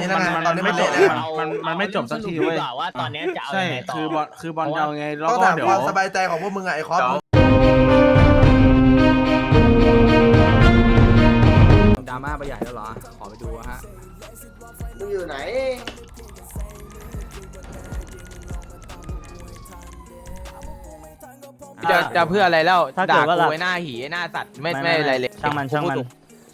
นี้แล้วไงมันตอนนี้ไม่มันจเละบแล้วมันมันไม่จบสักทีเว้ยดีกว่าว่าตอนเนี้ยจะเอาใช่ยังไงต่อคือบอลคือบอลจะเอาไงแล้วต้องก็ถามเดี๋ยวความสบายใจของพวกมึงอะไอ้คอปดราม่าไปใหญ่แล้วเหรอ ขอไปดูฮะ มึงอยู่ไหน จะจะเพื่ออะไรแล้วถ้าเกิด่าดว่ากูเราไอ้หน้าหีไอ้หน้าสัตว์ไม่ไม่อะไรเลยช่างมันช่างมันพูดถูก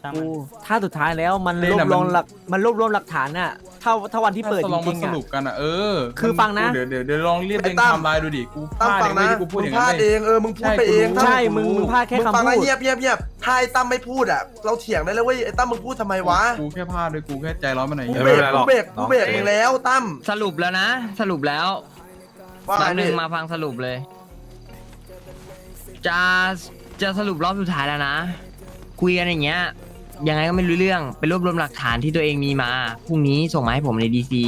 ช่างกูมันถ้าสุดท้ายแล้วมันเฮ้ยรวแต่บมันรวมหลักมันรวบรวมหลักฐานน่ะถ้าถ้าวันที่เปิดจลองริมางๆสอะ รุปกันอะเออคือฟังนะ เดี๋ยวเดี๋ยวเดี๋ยวลองเรียกไอ้เองตั้ม ทำลายดูดิกูพตั้มลาดฟังเองนะเว้ยที่กูพูดมึองย่างพนั้ลานดเลเอยงเออมึงพูดไปเองใช่มึงมึงพลาดแค่มึงคำฟังพูนะด เงียบเงียบเงียบถ้าไอ้ตั้มไม่พูดอะเราเถียงได้เลยเว้ยไอ้ตั้มมึงพูดทำไมวะกูแค่พลาดด้วยกูแค่ใจร้อนมาหน่อยกูเหี้ยเบรกไม่เป็นไรหรกูอกเบรกกูเบรกมึงแล้วตั้มสรุปแล้วนะ สรุปแล้วว่าแป๊บไงนึงพี่มาฟังสรุปเลย จะจะสรุปรอบสุดท้ายแล้วนะคุยกันอย่างเงี้ย ยังไงก็ไม่รู้เรื่องไปรวบรวมหลักฐานที่ตัวเองมีมาพรุ่งนี้ส่งมาให้ผมในดีซี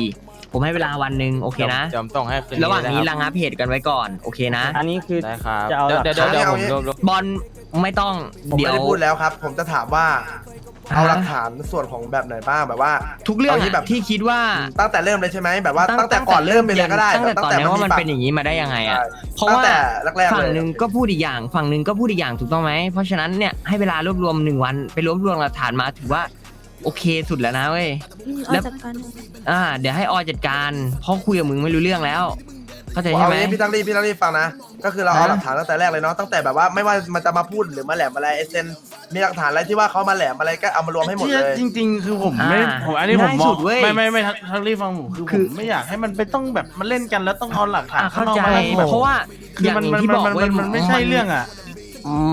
ผมให้เวลาวันหนึ่งโอเคนะจอมส่งให้คืนระหว่างนี้นะคระบงับเหตุกันไว้ก่อนโอเคนะ อันนี้คือได้ครับจะเอาหลักเดี๋ยวเดี๋ยวเดี๋ยวผมรวบรวมบอลไม่ต้องผมเดี๋ไม่ยวได้พูดแล้วครับ ผมจะถามว่า เอาฮะหลักฐานส่วนของแบบไหนบ้างแบบว่าทุกเรื่องเอาที่อะแบบที่คิดว่า ตั้งแต่เริ่มเลยใช่ไหมแบบว่าตั้งแต่ก่อนเริ่มไปเลยก็ได้ตั้งแต่ตอนนี้ว่ามันปากเป็นอย่างนี้มาได้ยังไงอะใช่เพราะตั้งว่าแต่แรกๆฝั่งเลยหนึ่งก็พูดอีกอย่างฝั่งหนึ่งก็พูดอีกอย่างถูกต้องไหมเพราะฉะนั้นเนี่ยให้เวลารวบรวมหนึ่งวันไปรวบรวมหลักฐานมาถือว่าโอเคสุดแล้วนะเว้ยเอาแล้วจัดการอ่า เดี๋ยวให้ออยจัดการเพราะคุยกับมึงไม่รู้เรื่องแล้ว เข้าใจเอาใช่ไหม งี้พี่ตั้งรีพี่ตั้งรีฟังนะ ก็คือเราเอาฮะหลักฐานตั้งแต่แรกเลยเนาะ ตั้งแต่แบบว่าไม่ว่ามันจะมาพูดหรือมาแหลมอะไรเอเซนมีหลักฐานอะไรที่ว่าเขามาแหลมอะไรก็เอามารวมให้หมดเลย จริง ๆ คือผมไม่อ่าผมอันนี้ผมง่ายมสุองดเว้ยไม่ไม่ไม่ทักทักรีฟังผมคือผคือมไม่อยากให้มันไปต้องแบบมาเล่นกันแล้วต้องเอาหลักฐานอะข้าเข้างนอกใจมาให้เพราะว่าคืออย่างมันอย่างมันที่มันบอกมันเว้ยมันไม่ใช่เรื่องอะ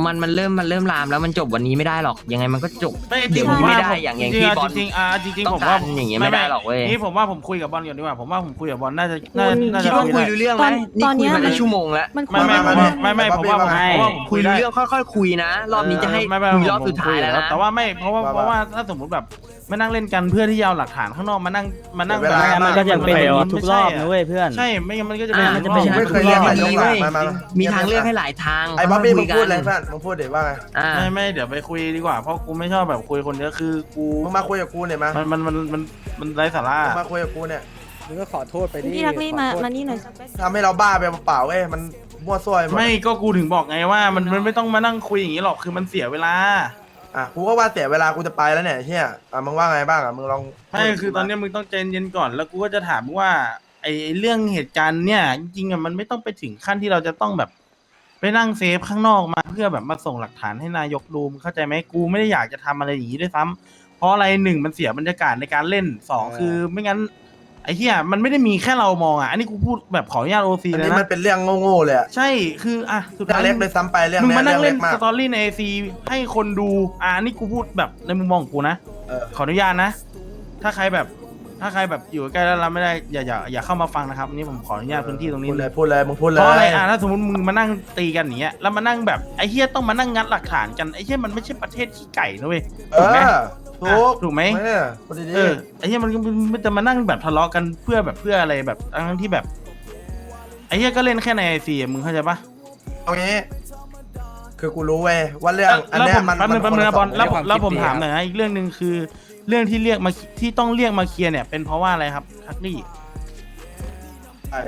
มันมันเริ่มมันเริ่มลามแล้วมันจบวันนี้ไม่ได้หรอก ยังไงมันก็จบไม่จเดี๋ริยงวผมไม่ว่าได้ผมอย่างอย่างจริที่งๆบอล จริงๆอะจริงต้ๆองผมว่าการอย่างเงี้ยไม่ได้หรอกเว้ย นี่ผมว่าผมคุยกับบอลก่อนดีกว่าผมว่าผมคุยกับบอลน่าจะน่าน่าคิจะดว่าคุยได้รู้เรื่องไหมตอนนี่ตอนคุเนี้ยยมาได้ชั่วโมงแล้วมันคุไม่ยไม่ไม่ไม่ได้ไม่ไม่ผมว่าผมไม่ผมว่าผมคุยได้รู้เรื่องค่อยๆคุยนะ รอบนี้จะให้ไม่ไม่คุยผมรอบสุดท้ายแล้วผมคุนะ แต่ว่าไม่เพราะว่าว่าเพราะว่าถ้าสมมติแบบมานั่งเล่นกันเพื่อที่จะเอาหลักฐานข้างนอกมานั่งมานั่งเดี๋ยวเวลามันก็ยังเป็นอย่างนี้ทุกรอบนะเว้ยเพื่อน ใช่ไม่งั้นมันก็จะเป็นอ่าอย่างมันจะเป็นรอบไม่เคยเรียกนายกมีมาเว้ยมามามีทางเลือกให้หลายทางไอ้บ๊อบบี้มึงค่พูยดเลยกันเพื่อนมึงพูดเดี๋ยวว่าไงอ่า ไม่ไม่เดี๋ยวไปคุยดีกว่าเพราะกูไม่ชอบแบบคุยคนเดียวคือกูมึงมาคุยกับกูเนี่ยมามันมันมันมันมันไร้สาระ มึงมาคุยกับกูเนี่ยมึงก็ขอโทษไปดิพี่ทักลี่มามานี่หน่อยทำให้เราบ้าไปเปล่าๆเว้ยมันมั่วซั่วไปหมด ไม่ก็กูถึงบอกไงว่ามันมันไม่ต้องมานั่งคุยอย่างนี้หรอกคือมันเสียเวลา อะกูก็ว่าเสียเวลากูจะไปแล้วเนี่ยเฮียอะมึงว่าไงบ้างอะมึงลองไม่คือตอนนี้มึงต้องใจเย็นก่อน แล้วกูก็จะถามมึงว่าไอ้ไอ้เรื่องเหตุการณ์เนี่ย จริงๆอะมันไม่ต้องไปถึงขั้นที่เราจะต้องแบบ ไปนั่งเซฟข้างนอกมาเพื่อแบบมาส่งหลักฐานให้นายกดูมึงเข้าใจไหมกูไม่ได้อยากจะทำอะไรอย่างนี้ด้วยซ้ำเพราะอะไรหนึ่งมันเสียบรรยากาศในการเล่นสองคือไม่งั้น ไอ้เหี้ยมันไม่ได้มีแค่เรามองอะอันนี้กูพูดแบบขออนุญาตโอซีอันเลยนี้มันะนเป็นเรื่องโง่ๆเลยอะใช่คืออะสุดเรื่องท้ายเล็กเลยซ้ำไปเรื่องมึงเนี้ยมานั่เรื่องงเล่เล็นกมาก สตอรี่ในเอซีให้คนดูอ่านี่กูพูดแบบในมุมมองของกูนะ เออ ขออนุญาตนะ ถ้าใครแบบ ถ้าใครแบบอยู่ใกล้แล้วรับไม่ได้อย่าอย่าอย่าเข้ามาฟังนะครับอันนี่ผมขออนุญาตพื้นที่ตรงนี้พูดเลเลยยพูดเลยมึงพูดเลเพราะอะไรยอะถ้าสมมติมึงมานั่งตีกันอย่างเงี้ยแล้วมานั่งแบบไอ้เฮียต้องมานั่งงัดหลักฐานกันไอ้เฮียมันไม่ใช่ประเทศขี้ไก่นะเว้ยเอถูกไหมอ ถูกถูกไหมเออพูดดีเออไอ้เฮียมันก็มันจะมานั่งแบบทะเลาะกันเพื่อแบบเพื่ออะไรแบบทั้งที่แบบ ไอ้เฮียก็เล่นแค่ในไอซีมึงเข้าใจปะๆเอางี้คือกูรู้เว้ยว่าเรื่องอันแล้วเนี้ผยมมันแป๊บนึงแป๊บนึงนะบอลคแล้วละสงแล้วผมคิดดีถามครับหน่อยนะอีกเรื่องหนึ่งคือ เรื่องที่เรียกมาที่ต้องเรียกมาเคลียร์เนี่ย เป็นเพราะว่าอะไรครับทักลี่ใช่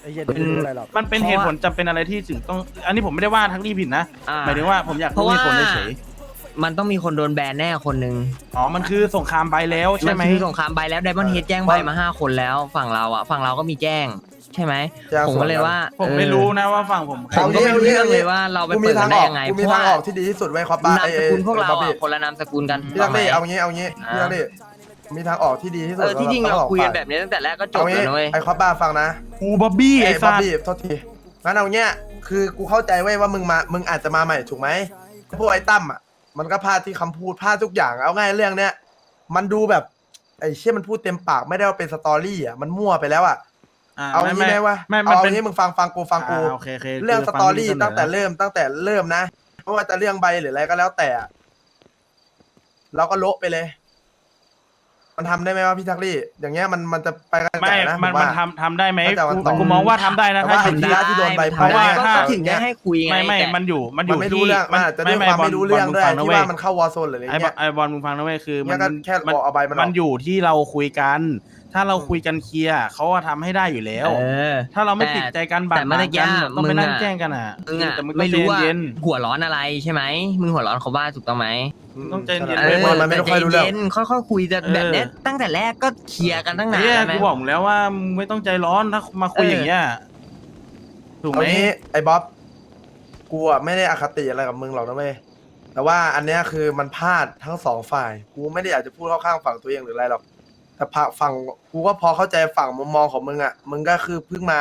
ไอ้เหี้ยไม่รู้อะไรหรอกมันเป็นเหตุผลจำเป็นอะไรที่ถึงต้อง อันนี้ผมไม่ได้ว่าทักลี่ผิดนะอ่าหมายถึงว่าผมอยากเพรู้ราะว่าเหตุผลเฉย มันต้องมีคนโดนแบนแน่คนหนึ่งๆอ๋อ มันคือสงครามใบแล้วใช่ไหมนคือสงครามใบแล้วไดมอนเฮดแจ้งใบมาห้าคนแล้ว ฝั่งเราอะ ฝั่งเราก็มีแจ้ง ใช่ไหมแจ้งผมก็เลยว่าผมไม่รู้นะว่าฝั่งผมผมก็ไม่รู้เรื่องเลยว่าเราไปกูเปิมีดทากังนอได้อกยังไงกูเพมีราะทาว่างออกที่ดีที่สุดไว้ยคอปบ้านามสกุลพวกเราไอ้อะคนละนามสกุลกันพี่ตักลี่ถูกไหมเอางี้เอางี้พี่ตักลี่มีทางออกที่ดีที่สุเอดอที่จริงสำหเราสองคุยกันฝ่แบบนี้ตั้งแต่แรกก็จบเอาแล้วงี้นะเว้ย ไอ้คอปบ้าฟังนะ กูบ๊อบบี้ไอ้ไอ้บ๊สัอบตว์บี้โทษทีงั้นเอาเงี้ยคือกูเข้าใจไว้ยว่ามึงมา มึงอาจจะมาใหม่ถูกไหมพวกไอ้ตั้มอะ มันก็พลาดที่คำพูดพลาดทุกอย่างเอาง่ายเรื่องเนี้ยมันดูแบบไอ้เชี่ยมันพูดเต็มปากไม่ได้ว่าเป็นสตอรี่อะมันมั่วไปแล้วอะเอางี้ไหมวะไม่เอามันเป็นงี้มึงฟังฟังกูฟังกูอ่าโอเคโอเคเรื่องคืสฟัตอรี่ที่เสนตั้งแต่เริ่มตั้งแต่เริ่มนะไม่ว่าจะเรื่องใบหรืออะไรก็แล้วแต่อะเราก็โละไปเลย มันทำได้ไหมวะพี่ทักลี่ อย่างเงี้ยมันมันจะไปกันไม่ไกลนะผมันมว่า มันทำทำได้ไหมแต่มันต้องกูมองว่าทำได้นะแต่ถ้าว่าถึงไอ้ที่ที่โดนใบเพราะว่าไปก็เนี่ยถึงได้ให้คุยไงไม่ไม่แต่มันอยู่มันอมันยู่ไม่ที่รู้เรื่องมันอาจจะด้วยความไม่รู้เรื่องด้วยที่ว่ามันเข้าวอร์โซนหรืออะไรไอ้บอเงี้ลยไอ้บอลมึงฟังนะเว้ยคือมัเนี่ยก็แค่มับอกเอาใบมันออกมันอยู่ที่เราคุยกัน ถ้าเราคุยกันเคลียร์เขาก็ทำให้ได้อยู่แล้ว เออ ถ้าเราไม่แต่ติดใจกันบาดแต่เมื่อหมางกี้กันต้องไปนั่งมึงอะ แจ้งกันอะมึงอะแต่มึงก็ไม่รู้ว่าใจเย็นหัวร้อนอะไรใช่ไหมมึงหัวร้อนเขาบ้าถูกต้องไหม ต้องใจเย็นเอเอออมันไม่แต่ค่อยรู้ใจเรื่องเย็นค่อยๆคุยแต่เออแบบเนี้ยตั้งแต่แรกก็เคลียร์กันตั้งนานเนี่ยแล้วไหม กูบอกมึงแล้วว่ามึงไม่ต้องใจร้อนถ้ามาคุยเออออย่างเงี้ยถูกไหม เอางี้ไอ้บ๊อบกูอะไม่ได้อคติอะไรกับมึงหรอกนะเว้ยแต่ว่าอันเนี้ยคือมันพลาดทั้งสองฝ่าย กูไม่ได้อยากจะพูดเข้าข้างฝั่งตัวเองหรืออะไรหรอกแต่พะฝั่งกูก็พอเข้าใจฝั่งมุมมองของมึงอะมึงก็คือเพิ่งมา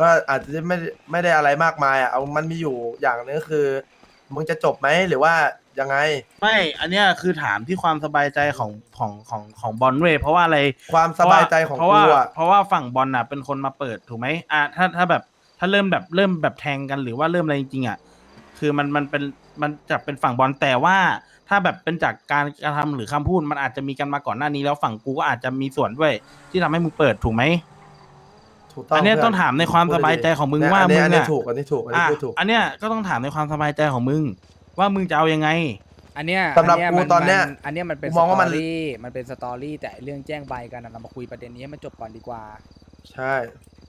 ก็อาจจะไม่ได้ไม่ได้อะไรมากมายอะเอามันมีอยู่อย่างหนึงก็คือ มึงจะจบไหมหรือว่า ยังไง ไม่ อันเนี้ยคือถามที่ความสบายใจของของของของบอลเว้ยเพราะว่าอะไรความสบายใจของเพราะกูว่าอะเพราะว่าฝั่งบอลน่ะเป็นคนมาเปิดถูกไหมอะถ้าถ้าแบบถ้าเริ่มแบบเริ่มแบบแทงกันหรือว่าเริ่มอะไรจริงๆอะคือมันมันเป็นมันจะเป็นฝั่งบอลแต่ว่า ถ้าแบบเป็นจากการกระทำหรือคำพูดมันอาจจะมีกันมาก่อนหน้านี้แล้วฝั่งกูก็อาจจะมีส่วนด้วยที่ทำให้มึงเปิดถูกไหมถูกต้องอันเนี้ยเพื่ต้องถามในความสบายใจของมึงว่าอันมึเนี้ยงอันเนี้ยอะถูกอันนี้ถูกอันนี้อะพูดถูก อันเนี้ยก็ต้องถามในความสบายใจของมึง ว่ามึงจะเอายังไง อันเนี้ยสำหรับอักูมัตอนเนี้ยมัอันเนี้ยมันเป็นกูสมองตว่ามัอนรี่มันเป็นสตอรี่แต่เรื่องแจ้งใบกันอะเรามาคุยประเด็นนี้ให้มันจบก่อนดีกว่า ใช่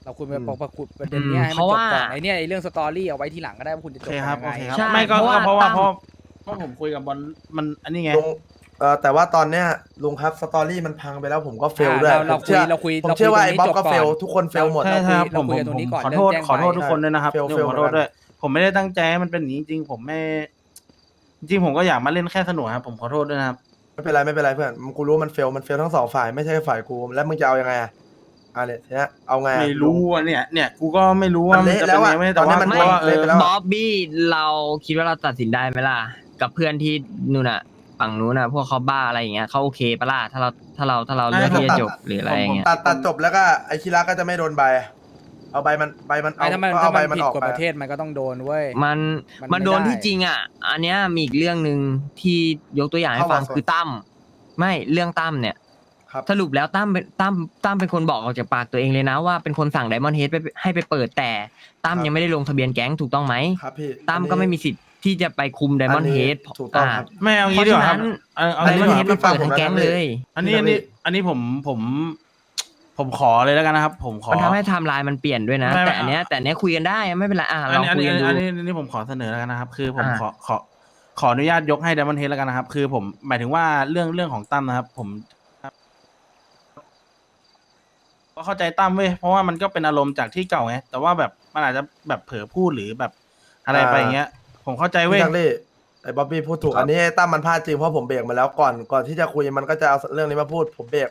เราคุยอืไปมประคุยประเด็นเนี้ยให้เพมันราะจบว่า ก่อนไอ้เนี่ยไอ้เรื่องสตอรี่เอาไว้ทีหลังก็ได้ว่าคุณจะโอจบเคกันครับยังโอไงเคครับ ใช่ไม่ก็เพราะว่าก็เพราะว่าตั้มเพราะเพราะผมคุยกับบอลมันอันนี้ไง ลุงเออแต่ว่าตอนเนี้ยลุงครับสตอรี่มันพังไปแล้วผมก็เฟลอะด้วยเราเราผมคุยเชื่อเราคุยผมเราคุยเชื่อว่าตรไอ้งนี้บ๊อบจบก็ก่อนเฟลทุกคนเฟลหมด ใช่ครับผเรามคุผยมกันตรงนี้ผมก่อนขอโทษเรื่องแจ้งขอโทษใบทุกคนด้วยนะครับเฟลเดี๋ยวเฟลขอโทษเหมือนกันด้วย ผมไม่ได้ตั้งใจให้มันเป็นอย่างนี้จริงๆผมไม่ จริงๆผมก็อยากมาเล่นแค่สนุกครับผมขอโทษด้วยนะครับ ไม่เป็นไรไม่เป็นไรเพื่อนกูรู้มันเฟลมันเฟลทั้งสองฝ่ายไม่ใช่ฝ่ายกูแล้วมึงจะเอายังไงอะอะเนี่ยทีเนี้ยเอาไงอะ ไม่รู้อะเนี่ยเนี่ยกูก็ไม่รู้ว่ามันมันเละจะแล้เป็นวอะยังไงไม่ตอแต่นนี้ว่ามันกูว่าเอเละอไปแล้วบ๊อบบี้เราคิดว่าเราตัดสินได้ไหมล่ะ กับเพื่อนที่นู่นน่ะฝั่งนู้นน่ะ พวกเขาบ้าอะไรอย่างเงี้ยเขาโอเคปะล่ะถ้าเราถ้าเราถ้าเราเลือกที่จะจบหรืออะไรอย่างเงี้ย ตัดตัดจบแล้วก็ไอ้คิระก็จะไม่โดนใบ เอาใบมันใบมันเอาไอ้ถ้ามันก็ถ้าเอาใบมันมันผิดออกกฎไปประเทศมันก็ต้องโดนเว้ย มันมันมันโดนไม่ได้ ที่จริงอะ อันเนี้ยมีอีกเรื่องหนึ่งที่ยกตัวอย่างให้เข้าฟังมาก่อนคือตั้มไม่เรื่องตั้มเนี่ย ครับสรุปแล้วตั้มเป็นตั้มตั้มเป็นคนบอกออกจากปากตัวเองเลยนะว่าเป็นคนสั่งไดมอนด์เฮดไปให้ไปเปิดแต่ตั้มยังไม่ได้ลงทะเบียนแก๊งถูกต้องไหมครับพี่ตั้มอันนี้ก็ไม่มีสิทธิ์ที่จะไปคุมไดมอนด์เฮดถูกต้องครับ ไม่เอาเพงี้ราะดีกฉะว่าครันั้บนเอาเอาไดงี้มดีอนกด์เฮว่าดครับมันเปิดทั้งแก๊งเลย อันนี้อันนี้อันนี้ผมผม ผมขอเลยแล้วกันนะครับ ผมขอ มันทำให้ไทม์ไลน์มันเปลี่ยนด้วยนะ ไม่ไม่ แต่อันเนี้ยแต่อันเนี้ยคุยกันได้ไม่เป็นไรอะอันลองนี้อันคุยนี้กันดู อันนี้อันนี้ผมขอเสนอแล้วกันนะครับ คือผมอ่า ขอขอขออนุญาตยกให้ Diamond Head แล้วกันนะครับ คือผมหมายถึงว่าเรื่องเรื่องของตั้มนะครับ ผมก็เข้าใจตั้มเว้ยเพราะว่ามันก็เป็นอารมณ์จากที่เก่าไงแต่ว่าแบบมันอาจจะแบบเผลอพูดหรือแบบอะไรไปอย่างเงี้ย ผมเข้าใจเว้ยพี่ทักลี่ไอ้บ๊อบบี้พูดถูก อันนี้ไอ้ตั้มมันพลาดจริงเพราะผมเบรกมาแล้วก่อนก่อนที่จะคุยมันก็จะเอาเรื่องนี้มาพูดผมเบรก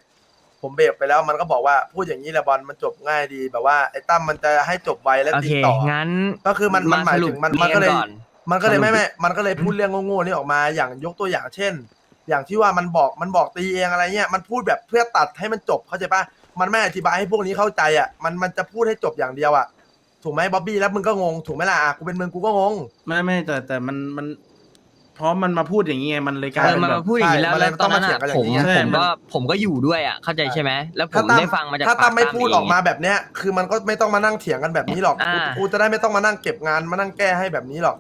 ผมเบรกไปแล้วมันก็บอกว่าพูดอย่างนี้แหละบอลมันจบง่ายดีแบบว่าไอ้ตั้มมันจะให้จบไวและโอตีเค ต่อ งั้น ก็คือมันมันหมายถึงมันมันก็เลยสรุปก่อนมันก็เลยสรุปไม่ไม่มันก็เลยพูดเรื่องโง่ๆนี่ออกมาอย่างยกตัวอย่างเช่น อย่างที่ว่ามันบอกมันบอกตีเองอะไรเงี้ยมันพูดแบบเพื่อตัดให้มันจบเข้าใจปะมันไม่อธิบายให้พวกนี้เข้าใจอะมันมันจะพูดให้จบอย่างเดียวอะถูกไหมบ๊อบบี้แล้วมึงก็งงถูกไหมล่ะอะกูเป็นมึงกูก็งง ไม่ไม่แต่แต่มันมัน เพราะมันมาพูดอย่างนี้ไงมันเลยกลายเออเป็นมันแบมาบพูดอย่างนี้แล้วใช่แล้วตอนนั้นมันเลยอะต้องมาเถียงกันอผย่ามงนี้ ใช่ผมมันก็ผมก็อยู่ด้วยอะเข้าใจใช่ไหมแล้วผมถ้าตั้มได้ฟังมาจากถ้าตั้มไม่ปพูดออกมาแบบเนี้ย คือมันก็ไม่ต้องมานั่งเถียงกันแบบนี้หรอกอ่ากูกูจะได้ไม่ต้องมานั่งเก็บงานมานั่งแก้ให้แบบนี้หรอก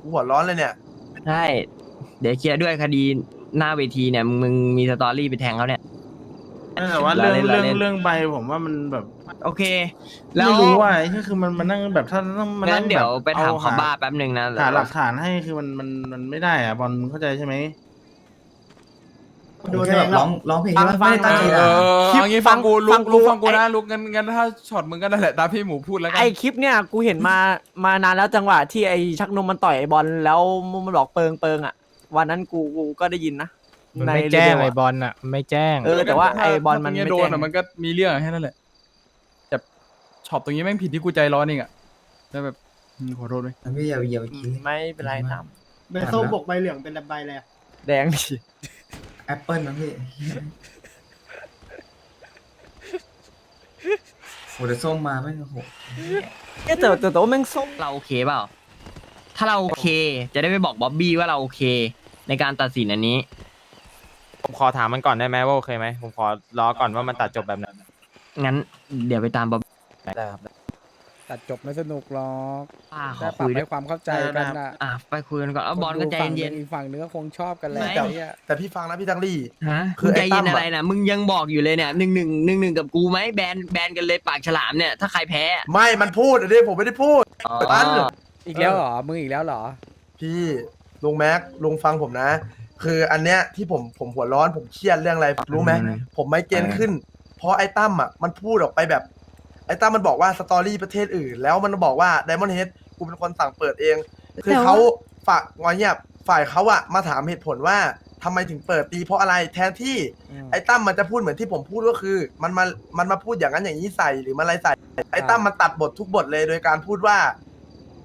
กูหัวร้อนเลยเนี่ย ใช่เดี๋ยวเคลียร์ด้วยคดีหน้าเวทีเนี่ยมึงมึงมีสตอรี่ไปแทงเขาเนี่ย แต่ว่าเรื่องเราเล่นเรื่องเราเล่นเรื่องใบผมว่ามันแบบโอเค แล้วไม่รู้ว่าก็คือมันมันนั่งแบบถ้าต้องมางั้นั่นงเดี๋ยวแบบไปถามอเขาบ้าแป๊บหนึ่งนะหาหลักฐานให้คือมันมันมันไม่ได้อะบอลมึงเข้าใจใช่ไหม ดูแค่แบบร้องร้องเพลงที่ว่าไม่ได้ตั้งใจเอด่า อเอางี้ฟังกูลุฟักงกูลุกฟังกูไอ้นะลุกงั้นงั้นถ้าช็อตมึงก็นั่นแหละตามพี่หมูพูดแล้วกัน ไอคลิปเนี่ยกูเห็นมามานานแล้วจังหวะที่ไอชักนมมันต่อยไอบอลแล้วมันบอกเปิงเปิงอะ วันนั้นกูกูก็ได้ยินนะ มันไม่แจ้งในไอเรดิโะบอลอะไม่แจ้ง เออแต่ว่าไอ้บอลมันถ้าไม่โดแจ้นงอะมันก็มีเรื่องแค่นั้นแหละแต่ช็อตตรงนี้แม่งผิดที่กูใจร้อนเองอะแต่แบบอืมขอโทษด้วยพี่อย่าอย่าไปคิดเลยไม่เป็นไรทใบส้มบกใบเหลืองเป็นใบอะไรำแดงดิแอปเปิลนะพี่โหแต่ส้มมาไม่โหเอ๊ะแต่แต่แต่ว่าแม่งส้มเราโอเคเปล่า ถ้าเราโอเค จะได้ไปบอกบ๊อบบี้ว่าเราโอเค ในการตัดสินอันนี้ ผมขอถามมันก่อนได้ไหมว่าโอเคไหมผมขอรอก่อนว่ามันตัดจบแบบไหนงั้นเดี๋ยวไปตามบ๊อบได้ครับตัดจบไม่สนุกหรอกอ่าขแค่อปรับคุยด้ให้วยความเข้าใจกันนะอะไปคุยกันก่อนเอาบอลก็ใจเย็น อีกฝั่งหนึงก็คงชอบกันแหละไม่ ไอ้เหี้ยแต่พี่ฟังนะพี่ทักลี่ ๆฮะคือมึงใจไอ้ตั้เย็นมอะ อะไรนะมึงยังบอกอยู่เลยเนี่ยหนึ่งหนึ่งหนึ่งหนึ่งกับกูไหมแบนแบนกันเลยปากฉลามเนี่ยถ้าใครแพ้ไม่มันพูดอันนี้ผมไม่ได้พูด อ๋อปั้น อีกแล้วเหรอมึงอีกแล้วเหรอพี่ลุงแม็กลุงฟังผมนะ คืออันเนี้ยที่ผมผมหัวร้อนผมเครียดเรื่องอะไรรู้ไหมผมไม่เกณฑ์ขึ้น เพราะไอ้ตั้มอะมันพูดออกไปแบบ ไอ้ตั้มมันบอกว่าสตอรี่ประเทศอื่น แล้วมันบอกว่าไดมอนด์เฮดกูเป็นคนสั่งเปิดเอง คือเขาฝากงอยเงียบฝ่ายเขาอะมาถามเหตุผลว่าทำไมถึงเปิดตีเพราะอะไรแทนที่อืมไอ้ตั้มมันจะพูดเหมือนที่ผมพูดก็คือ มันมามันมาพูดอย่างนั้นอย่างนี้ใส่หรือมันอะไรใส่ ไอ้ตั้มมันตัดบททุกบทเลยโดยการพูดว่า